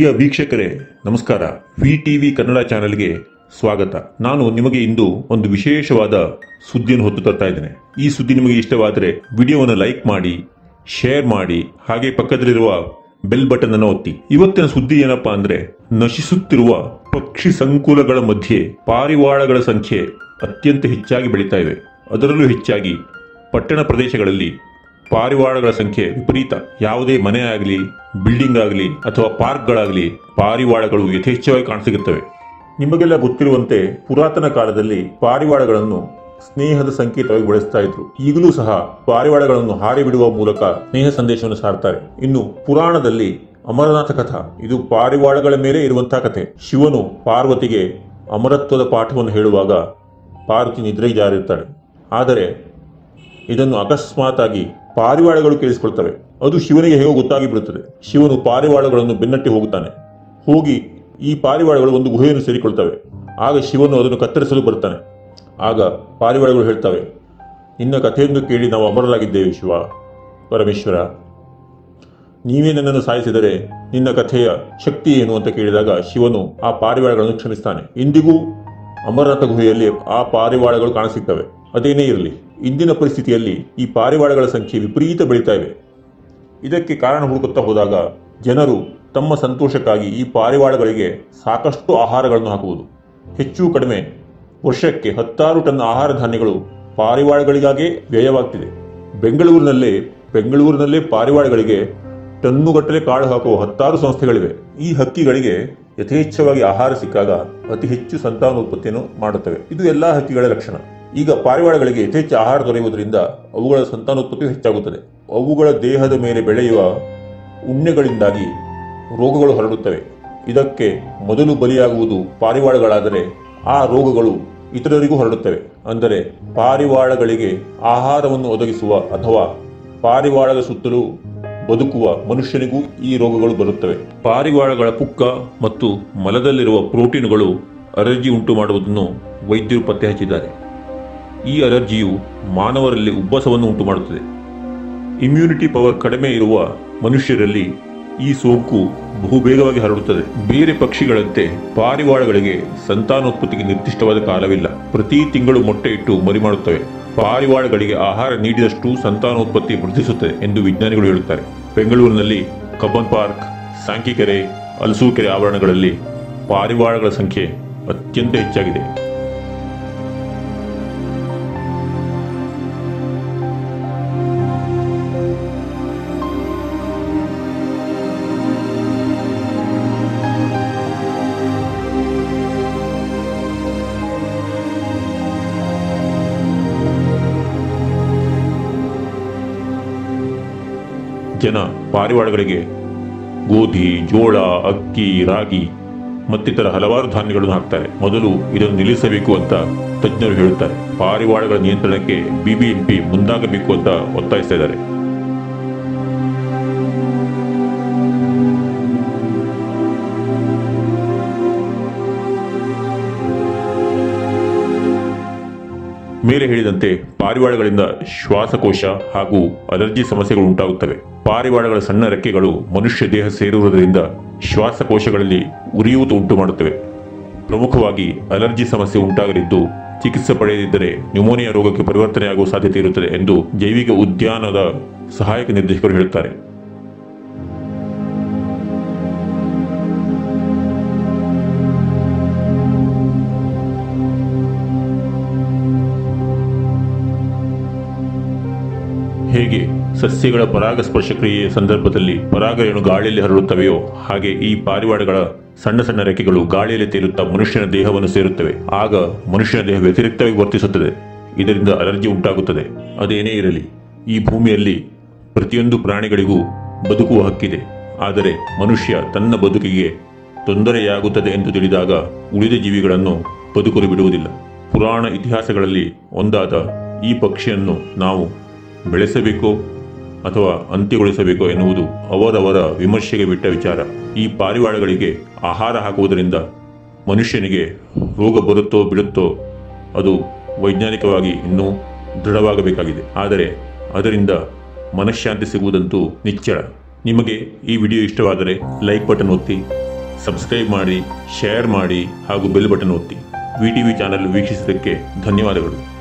ಪ್ರಿಯ ವೀಕ್ಷಕರೇ, ನಮಸ್ಕಾರ. V TV Kannada ಚಾನೆಲ್ಗೆ ಸ್ವಾಗತ. ನಾನು ನಿಮಗೆ ಇಂದು ಒಂದು ವಿಶೇಷವಾದ ಸುದ್ದಿಯನ್ನು ಹೊತ್ತು ತರ್ತಾ ಇದ್ದೇನೆ. ಈ ಸುದ್ದಿ ನಿಮಗೆ ಇಷ್ಟವಾದರೆ ವಿಡಿಯೋವನ್ನು ಲೈಕ್ ಮಾಡಿ, ಶೇರ್ ಮಾಡಿ, ಹಾಗೆ ಪಕ್ಕದಲ್ಲಿರುವ ಬೆಲ್ ಬಟನ್ ಅನ್ನು ಒತ್ತಿ. ಇವತ್ತಿನ ಸುದ್ದಿ ಏನಪ್ಪಾ ಅಂದ್ರೆ, ನಶಿಸುತ್ತಿರುವ ಪಕ್ಷಿ ಸಂಕುಲಗಳ ಮಧ್ಯೆ ಪಾರಿವಾಳಗಳ ಸಂಖ್ಯೆ ಅತ್ಯಂತ ಹೆಚ್ಚಾಗಿ ಬೆಳೀತಾ ಇವೆ ಅದರಲ್ಲೂ ಹೆಚ್ಚಾಗಿ ಪಟ್ಟಣ ಪ್ರದೇಶಗಳಲ್ಲಿ ಪಾರಿವಾಳಗಳ ಸಂಖ್ಯೆ ವಿಪರೀತ. ಯಾವುದೇ ಮನೆ ಆಗಲಿ ಬಿಲ್ಡಿಂಗ್ ಆಗಲಿ, ಅಥವಾ ಪಾರ್ಕ್ಗಳಾಗಲಿ ಪಾರಿವಾಳಗಳು ಯಥೇಚ್ಛವಾಗಿ ಕಾಣಸಿಗುತ್ತವೆ. ನಿಮಗೆಲ್ಲ ಗೊತ್ತಿರುವಂತೆ ಪುರಾತನ ಕಾಲದಲ್ಲಿ ಪಾರಿವಾಳಗಳನ್ನು ಸ್ನೇಹದ ಸಂಕೇತವಾಗಿ ಬಳಸ್ತಾ ಇದ್ರು. ಈಗಲೂ ಸಹ ಪಾರಿವಾಳಗಳನ್ನು ಹಾರಿ ಬಿಡುವ ಮೂಲಕ ಸ್ನೇಹ ಸಂದೇಶವನ್ನು ಸಾರ್ತಾರೆ ಇನ್ನು ಪುರಾಣದಲ್ಲಿ ಅಮರನಾಥ ಕಥಾ, ಇದು ಪಾರಿವಾಳಗಳ ಮೇಲೆ ಇರುವಂತಹ ಕಥೆ. ಶಿವನು ಪಾರ್ವತಿಗೆ ಅಮರತ್ವದ ಪಾಠವನ್ನು ಹೇಳುವಾಗ ಪಾರ್ವತಿ ನಿದ್ರೆಗೆ ಜಾರಿರ್ತಾಳೆ ಆದರೆ ಇದನ್ನು ಅಕಸ್ಮಾತ್ ಆಗಿ ಪಾರಿವಾಳಗಳು ಕೇಳಿಸಿಕೊಳ್ತವೆ. ಅದು ಶಿವನಿಗೆ ಹೇಗೋ ಗೊತ್ತಾಗಿ ಬಿಡುತ್ತದೆ. ಶಿವನು ಪಾರಿವಾಳಗಳನ್ನು ಬೆನ್ನಟ್ಟಿ ಹೋಗುತ್ತಾನೆ. ಹೋಗಿ ಈ ಪಾರಿವಾಳಗಳು ಒಂದು ಗುಹೆಯನ್ನು ಸೇರಿಕೊಳ್ತವೆ. ಆಗ ಶಿವನು ಅದನ್ನು ಕತ್ತರಿಸಲು ಬರ್ತಾನೆ ಆಗ ಪಾರಿವಾಳಗಳು ಹೇಳ್ತವೆ, ನಿನ್ನ ಕಥೆಯನ್ನು ಕೇಳಿ ನಾವು ಅಮರರಾಗಿದ್ದೇವೆ ಶಿವ, ಪರಮೇಶ್ವರ. ನೀವೇ ನನ್ನನ್ನು ಸಾಯಿಸಿದರೆ ನಿನ್ನ ಕಥೆಯ ಶಕ್ತಿ ಏನು? ಅಂತ ಕೇಳಿದಾಗ ಶಿವನು ಆ ಪಾರಿವಾಳಗಳನ್ನು ಕ್ಷಮಿಸ್ತಾನೆ. ಇಂದಿಗೂ ಅಮರನಾಥ ಗುಹೆಯಲ್ಲಿ ಆ ಪಾರಿವಾಳಗಳು ಕಾಣಸಿಗ್ತವೆ. ಅದೇನೇ ಇರಲಿ. ಇಂದಿನ ಪರಿಸ್ಥಿತಿಯಲ್ಲಿ ಈ ಪಾರಿವಾಳಗಳ ಸಂಖ್ಯೆ ವಿಪರೀತ ಬೆಳೀತಾ ಇವೆ. ಇದಕ್ಕೆ ಕಾರಣ ಹುಡುಕುತ್ತಾ ಹೋದಾಗ ಜನರು ತಮ್ಮ ಸಂತೋಷಕ್ಕಾಗಿ ಈ ಪಾರಿವಾಳಗಳಿಗೆ ಸಾಕಷ್ಟು ಆಹಾರಗಳನ್ನು ಹಾಕುವುದು. ಹೆಚ್ಚು ಕಡಿಮೆ ವರ್ಷಕ್ಕೆ ಹತ್ತಾರು ಟನ್ ಆಹಾರ ಧಾನ್ಯಗಳು ಪಾರಿವಾಳಗಳಿಗಾಗೇ ವ್ಯಯವಾಗ್ತಿದೆ. ಬೆಂಗಳೂರಿನಲ್ಲೇ ಬೆಂಗಳೂರಿನಲ್ಲೇ ಪಾರಿವಾಳಗಳಿಗೆ ಟನ್ನುಗಟ್ಟಲೆ ಕಾಳು ಹಾಕುವ ಹತ್ತಾರು ಸಂಸ್ಥೆಗಳಿವೆ. ಈ ಹಕ್ಕಿಗಳಿಗೆ ಯಥೇಚ್ಛವಾಗಿ ಆಹಾರ ಸಿಕ್ಕಾಗ ಅತಿ ಹೆಚ್ಚು ಸಂತಾನೋತ್ಪತ್ತಿಯನ್ನು ಮಾಡುತ್ತವೆ. ಇದು ಎಲ್ಲಾ ಹಕ್ಕಿಗಳ ಲಕ್ಷಣ. ಈಗ ಪಾರಿವಾಳಗಳಿಗೆ ಯಥೇಚ್ಛ ಆಹಾರ ದೊರೆಯುವುದರಿಂದ ಅವುಗಳ ಸಂತಾನೋತ್ಪತ್ತಿ ಹೆಚ್ಚಾಗುತ್ತದೆ. ಅವುಗಳ ದೇಹದ ಮೇಲೆ ಬೆಳೆಯುವ ಉಣ್ಣೆಗಳಿಂದಾಗಿ ರೋಗಗಳು ಹರಡುತ್ತವೆ. ಇದಕ್ಕೆ ಮೊದಲು ಬಲಿಯಾಗುವುದು ಪಾರಿವಾಳಗಳಾದರೆ ಆ ರೋಗಗಳು ಇತರರಿಗೂ ಹರಡುತ್ತವೆ. ಅಂದರೆ ಪಾರಿವಾಳಗಳಿಗೆ ಆಹಾರವನ್ನು ಒದಗಿಸುವ ಅಥವಾ ಪಾರಿವಾಳದ ಸುತ್ತಲೂ ಬದುಕುವ ಮನುಷ್ಯನಿಗೂ ಈ ರೋಗಗಳು ಬರುತ್ತವೆ. ಪಾರಿವಾಳಗಳ ಪುಕ್ಕ ಮತ್ತು ಮಲದಲ್ಲಿರುವ ಪ್ರೋಟೀನುಗಳು ಅಲರ್ಜಿ ಉಂಟು ಮಾಡುವುದನ್ನು ವೈದ್ಯರು ಪತ್ತೆ ಹಚ್ಚಿದ್ದಾರೆ ಈ ಅಲರ್ಜಿಯು ಮಾನವರಲ್ಲಿ ಉಬ್ಬಸವನ್ನು ಉಂಟು ಮಾಡುತ್ತದೆ ಇಮ್ಯುನಿಟಿ ಪವರ್ ಕಡಿಮೆ ಇರುವ ಮನುಷ್ಯರಲ್ಲಿ ಈ ಸೋಂಕು ಬಹುಬೇಗವಾಗಿ ಹರಡುತ್ತದೆ. ಬೇರೆ ಪಕ್ಷಿಗಳಂತೆ ಪಾರಿವಾಳಗಳಿಗೆ ಸಂತಾನೋತ್ಪತ್ತಿಗೆ ನಿರ್ದಿಷ್ಟವಾದ ಕಾಲವಿಲ್ಲ. ಪ್ರತಿ ತಿಂಗಳು ಮೊಟ್ಟೆ ಇಟ್ಟು ಮರಿ ಮಾಡುತ್ತವೆ ಪಾರಿವಾಳಗಳಿಗೆ ಆಹಾರ ನೀಡಿದಷ್ಟು ಸಂತಾನೋತ್ಪತ್ತಿ ವೃದ್ಧಿಸುತ್ತದೆ ಎಂದು ವಿಜ್ಞಾನಿಗಳು ಹೇಳುತ್ತಾರೆ. ಬೆಂಗಳೂರಿನಲ್ಲಿ ಕಬ್ಬನ್ ಪಾರ್ಕ್, ಸಾಂಕಿಕೆರೆ, ಅಲಸೂಕೆರೆ ಆವರಣಗಳಲ್ಲಿ ಪಾರಿವಾಳಗಳ ಸಂಖ್ಯೆ ಅತ್ಯಂತ ಹೆಚ್ಚಾಗಿದೆ. ಜನ ಪಾರಿವಾಳಗಳಿಗೆ ಗೋಧಿ, ಜೋಳ, ಅಕ್ಕಿ, ರಾಗಿ ಮತ್ತಿತರ ಹಲವಾರು ಧಾನ್ಯಗಳನ್ನು ಹಾಕ್ತಾರೆ. ಮೊದಲು ಇದನ್ನು ನಿಲ್ಲಿಸಬೇಕು ಅಂತ ತಜ್ಞರು ಹೇಳುತ್ತಾರೆ. ಪಾರಿವಾಳಗಳ ನಿಯಂತ್ರಣಕ್ಕೆ ಬಿಬಿಎಂಪಿ ಮುಂದಾಗಬೇಕು ಅಂತ ಒತ್ತಾಯಿಸ್ತಾ ಇದ್ದಾರೆ. ಮೇಲೆ ಹೇಳಿದಂತೆ ಪಾರಿವಾಳಗಳಿಂದ ಶ್ವಾಸಕೋಶ ಹಾಗೂ ಅಲರ್ಜಿ ಸಮಸ್ಯೆಗಳು ಉಂಟಾಗುತ್ತವೆ. ಪಾರಿವಾಳಗಳ ಸಣ್ಣ ರೆಕ್ಕೆಗಳು ಮನುಷ್ಯ ದೇಹ ಸೇರುವುದರಿಂದ ಶ್ವಾಸಕೋಶಗಳಲ್ಲಿ ಉರಿಯೂತ ಉಂಟು ಮಾಡುತ್ತವೆ ಪ್ರಮುಖವಾಗಿ ಅಲರ್ಜಿ ಸಮಸ್ಯೆ ಉಂಟಾಗಲಿದ್ದು ಚಿಕಿತ್ಸೆ ಪಡೆಯದಿದ್ದರೆ ನ್ಯೂಮೋನಿಯಾ ರೋಗಕ್ಕೆ ಪರಿವರ್ತನೆಯಾಗುವ ಸಾಧ್ಯತೆ ಇರುತ್ತದೆ ಎಂದು ಜೈವಿಕ ಉದ್ಯಾನದ ಸಹಾಯಕ ನಿರ್ದೇಶಕರು ಹೇಳುತ್ತಾರೆ. ಹೇಗೆ ಸಸ್ಯಗಳ ಪರಾಗಸ್ಪರ್ಶ ಕ್ರಿಯೆಯ ಸಂದರ್ಭದಲ್ಲಿ ಪರಾಗರೇಣು ಗಾಳಿಯಲ್ಲಿ ಹರಡುತ್ತವೆಯೋ, ಹಾಗೆ ಈ ಪಾರಿವಾಳಗಳ ಸಣ್ಣ ಸಣ್ಣ ರೆಕ್ಕೆಗಳು ಗಾಳಿಯಲ್ಲಿ ತೇಲುತ್ತಾ ಮನುಷ್ಯನ ದೇಹವನ್ನು ಸೇರುತ್ತವೆ. ಆಗ ಮನುಷ್ಯನ ದೇಹ ವ್ಯತಿರಿಕ್ತವಾಗಿ ವರ್ತಿಸುತ್ತದೆ. ಇದರಿಂದ ಅಲರ್ಜಿ ಉಂಟಾಗುತ್ತದೆ. ಅದೇನೇ ಇರಲಿ, ಈ ಭೂಮಿಯಲ್ಲಿ ಪ್ರತಿಯೊಂದು ಪ್ರಾಣಿಗಳಿಗೂ ಬದುಕುವ ಹಕ್ಕಿದೆ. ಆದರೆ ಮನುಷ್ಯ ತನ್ನ ಬದುಕಿಗೆ ತೊಂದರೆಯಾಗುತ್ತದೆ ಎಂದು ತಿಳಿದಾಗ ಉಳಿದ ಜೀವಿಗಳನ್ನು ಬದುಕಲು ಬಿಡುವುದಿಲ್ಲ. ಪುರಾಣ ಇತಿಹಾಸಗಳಲ್ಲಿ ಒಂದಾದ ಈ ಪಕ್ಷಿಯನ್ನು ನಾವು ಬೆಳೆಸಬೇಕೋ ಅಥವಾ ಅಂತ್ಯಗೊಳಿಸಬೇಕೋ ಎನ್ನುವುದು ಅವರವರ ವಿಮರ್ಶೆಗೆ ಬಿಟ್ಟ ವಿಚಾರ. ಈ ಪಾರಿವಾಳಗಳಿಗೆ ಆಹಾರ ಹಾಕುವುದರಿಂದ ಮನುಷ್ಯನಿಗೆ ರೋಗ ಬರುತ್ತೋ ಬಿಡುತ್ತೋ ಅದು ವೈಜ್ಞಾನಿಕವಾಗಿ ಇನ್ನೂ ದೃಢವಾಗಬೇಕಾಗಿದೆ. ಆದರೆ ಅದರಿಂದ ಮನಃಶಾಂತಿ ಸಿಗುವುದಂತೂ ನಿಚ್ಚಳ. ನಿಮಗೆ ಈ ವಿಡಿಯೋ ಇಷ್ಟವಾದರೆ ಲೈಕ್ ಬಟನ್ ಒತ್ತಿ, ಸಬ್ಸ್ಕ್ರೈಬ್ ಮಾಡಿ, ಶೇರ್ ಮಾಡಿ ಹಾಗೂ ಬೆಲ್ ಬಟನ್ ಒತ್ತಿ. ವಿ ಟಿ ವಿ ಚಾನಲ್ ವೀಕ್ಷಿಸಿದ್ದಕ್ಕೆ ಧನ್ಯವಾದಗಳು.